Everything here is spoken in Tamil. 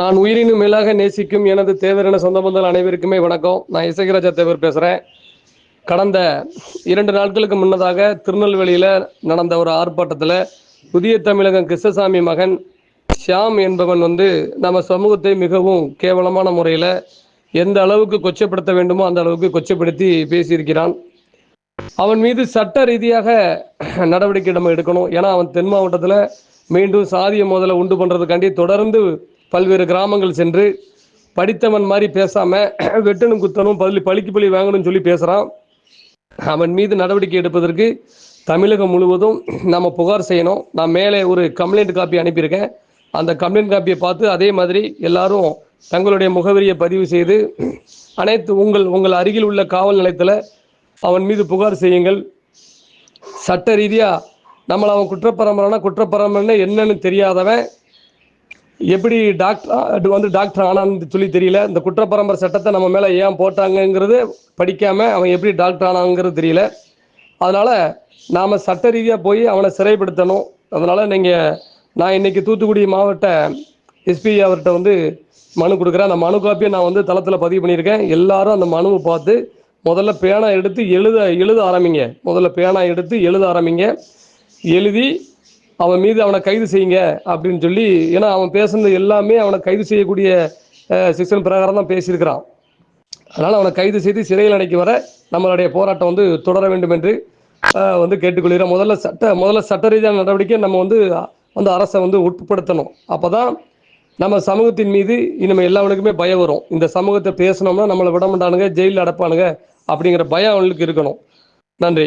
நான் உயிரினும் மேலாக நேசிக்கும் எனது தேவரென சொந்த பந்தங்கள் அனைவருக்குமே வணக்கம். நான் இசைகராஜா தேவர் பேசுகிறேன் கடந்த இரண்டு நாட்களுக்கு முன்னதாக திருநெல்வேலியில் நடந்த ஒரு ஆர்ப்பாட்டத்தில் புதிய தமிழகம் கிருஷ்ணசாமி மகன் ஷியாம் என்பவன் வந்து நம்ம சமூகத்தை மிகவும் கேவலமான முறையில் எந்த அளவுக்கு கொச்சப்படுத்த வேண்டுமோ அந்த அளவுக்கு கொச்சப்படுத்தி பேசியிருக்கிறான். அவன் மீது சட்ட ரீதியாக நடவடிக்கை நம்ம எடுக்கணும். ஏன்னா அவன் தென் மாவட்டத்தில் மீண்டும் சாதிய மோதலை உண்டு பண்ணுறதுக்காண்டி தொடர்ந்து பல்வேறு கிராமங்கள் சென்று படித்தவன் மாதிரி பேசாமல் வெட்டணும் குத்தணும் பள்ளி பழிக்கு பழி வாங்கணும்னு சொல்லி பேசுகிறான் அவன் மீது நடவடிக்கை எடுப்பதற்கு தமிழகம் முழுவதும் நம்ம புகார் செய்யணும். நான் மேலே ஒரு கம்ப்ளைண்ட் காப்பி அனுப்பியிருக்கேன். அந்த கம்ப்ளைண்ட் காப்பியை பார்த்து அதே மாதிரி எல்லாரும் தங்களுடைய முகவரியை பதிவு செய்து அனைத்து உங்கள் உங்கள் அருகில் உள்ள காவல் நிலையத்தில் அவன் மீது புகார் செய்யுங்கள். சட்ட ரீதியாக நம்மளை அவன் குற்றப்பரம்பரைனா குற்றப்பரம்பரைன்னா என்னன்னு தெரியாதவன் எப்படி டாக்டர் வந்து டாக்டர் ஆனான்னு சொல்லி தெரியல. இந்த குற்றப்பரம்பரை சட்டத்தை நம்ம மேலே ஏன் போட்டாங்கங்கிறது படிக்காம அவன் எப்படி டாக்டர் ஆனாங்கிறது தெரியல. அதனால் நாம் சட்ட ரீதியாக போய் அவனை சிறைப்படுத்தணும். அதனால் நீங்கள் நான் இன்னைக்கு தூத்துக்குடி மாவட்ட எஸ்பி அவர்கிட்ட வந்து மனு கொடுக்குறேன். அந்த மனு காப்பியை நான் வந்து தளத்தில் பதிவு பண்ணியிருக்கேன். எல்லாரும் அந்த மனுவை பார்த்து முதல்ல பேனா எடுத்து எழுத எழுத ஆரம்பிங்க. முதல்ல பேனா எடுத்து எழுத ஆரம்பிங்க. எழுதி அவன் மீது அவனை கைது செய்யுங்க அப்படின்னு சொல்லி ஏன்னா அவன் பேசுனது எல்லாமே அவனை கைது செய்யக்கூடிய சிக்ஷன் பிரகாரம் தான் பேசியிருக்கிறான். அதனால் அவனை கைது செய்து சிறையில் அடைக்க வர நம்மளுடைய போராட்டம் வந்து தொடர வேண்டும் என்று வந்து கேட்டுக்கொள்கிறோம் முதல்ல சட்ட முதல்ல சட்ட ரீதியான நடவடிக்கை நம்ம வந்து வந்து அரசை வந்து உட்படுத்தணும். அப்போ தான் நம்ம சமூகத்தின் மீது இனிமேல் எல்லாவனுக்குமே பயம் வரும். இந்த சமூகத்தை பேசினோம்னா நம்மளை விட மாட்டானுங்க ஜெயிலில் அடைப்பானுங்க அப்படிங்கிற பயம் அவனுக்கு இருக்கணும். நன்றி.